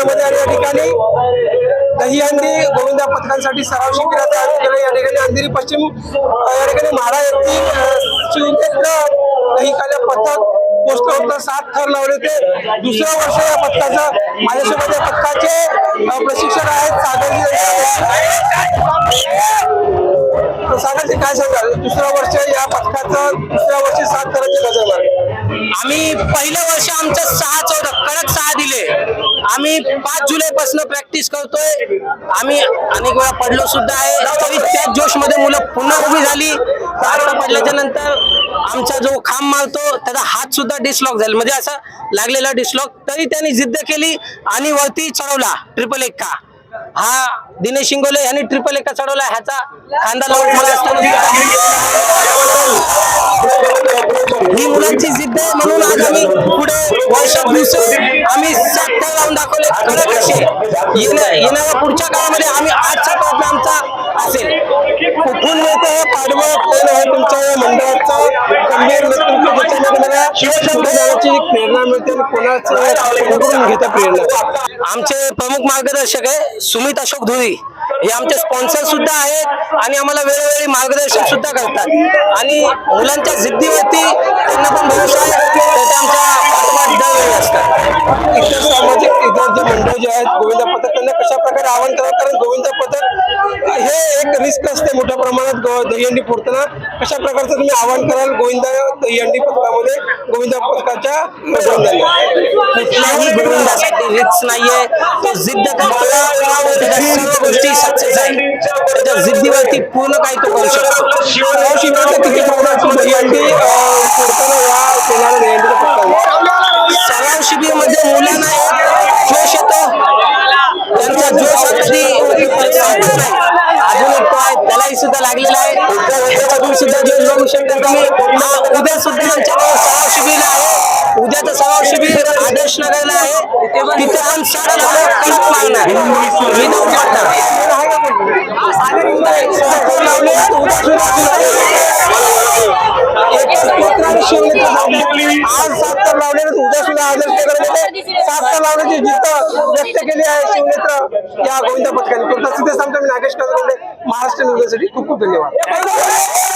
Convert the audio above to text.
केंद्रामध्ये आणि या ठिकाणी. दहीहंडी गोविंदा पथकांसाठी सराव शिबिराचं आयोजन केलं. या ठिकाणी अंधेरी पश्चिम या ठिकाणी म्हाडा येथील अ, दहीकाल्या पथक पोचलं होतं सात थर लावले ते दुसरं वर्ष या पथकाचं माझ्यासोबत या पथकाचे प्रशिक्षण प्रशिक्षक आहेत. सागरजी सागरजी काय सांगाल? दुसरं वर्ष या पथकाचं दुसऱ्या वर्षी सात थराची नजर आम्ही पहिलं वर्ष आमचं सहा चौदा कडक सहा दिले. आम्ही पाच जुलै पासून प्रॅक्टिस करतोय. आम्ही अनेक वेळा पडलो सुद्धा आहे. तरी त्याच जोशमध्ये मुलं पुन्हा उभी झाली. पडल्याच्या नंतर आमचा जो खांब मारतो त्याचा हात सुद्धा डिसलॉक झाला. म्हणजे असं लागलेला डिसलॉक तरी त्यांनी जिद्द केली आणि वरती चढवला. ट्रिपल एक्का हा दिनेश शिंगोले यांनी ट्रिपल एका चढवला. ह्याचा खांदा लावून मला ही मुलांची जिद्द आहे म्हणून आज आम्ही वर्षात दिवस आम्ही सात लावून दाखवले. कडक असे येण्या येणाऱ्या पुढच्या काळामध्ये आम्ही आजचा प्रयत्न आमचा असेल. कुठून मिळतं हे पाडवं कोण आहे तुमच्या या मंडळाचं गंभीर नेतृत्व ज्याच्यामध्ये मला पुढे जाण्याची प्रेरणा मिळते आणि कोणाचं कोणाकडून घेता प्रेरणा? आमचे प्रमुख मार्गदर्शक आहे सुमित अशोक धुरी. हे आमचे स्पॉन्सर सुद्धा आहेत आणि आम्हाला वेळोवेळी मार्गदर्शन सुद्धा करतात. आणि मुलांच्या जिद्दीवरती त्यांना पण भरोसा आहे. असतात इतर सामाजिक इतर जे मंडळ जे आहेत गोविंदा पथक त्यांना कशा प्रकारे आवाहन करावं कारण गोविंदा पथक हे एक रिस्क असते मोठ्या प्रमाणात दहीहंडी फोडताना कशा प्रकारचं तुम्ही आवाहन कराल गोविंदा दहीहंडी पथकामध्ये? गोविंदा पथकाच्या कुठल्याही गोविंदासाठी रिक्स नाहीये. तो जिद्द करतो गोष्टी सक्सेस आहे त्याच्या जिद्दीवरती पूर्ण काही तो करू शकतो. सराव शिबिराचं किती दहीहंडी कधी अजून तो आहे त्यालाही सुद्धा लागलेला आहे. त्याच्यातून सुद्धा जोश बघू शकता तुम्ही. हा उद्या सुद्धा आमच्याकडे सराव शिबिर आहे. उद्याचं सराव शिबिर आदर्श नगरला आहे. तिथे पण सारा लावून कडक मागणार विनोद पाटणा आज सात तर लावले उद्या सुद्धा आदर्श नगरमध्ये सात तर लावण्याची जिद्द व्यक्त केली आहे शिवनेत्र या गोविंदा पथकाने तुमचा तिथेच आमच्या मी नागेश कदम महाराष्ट्र युनिव्हर्सिटी खूप खूप धन्यवाद.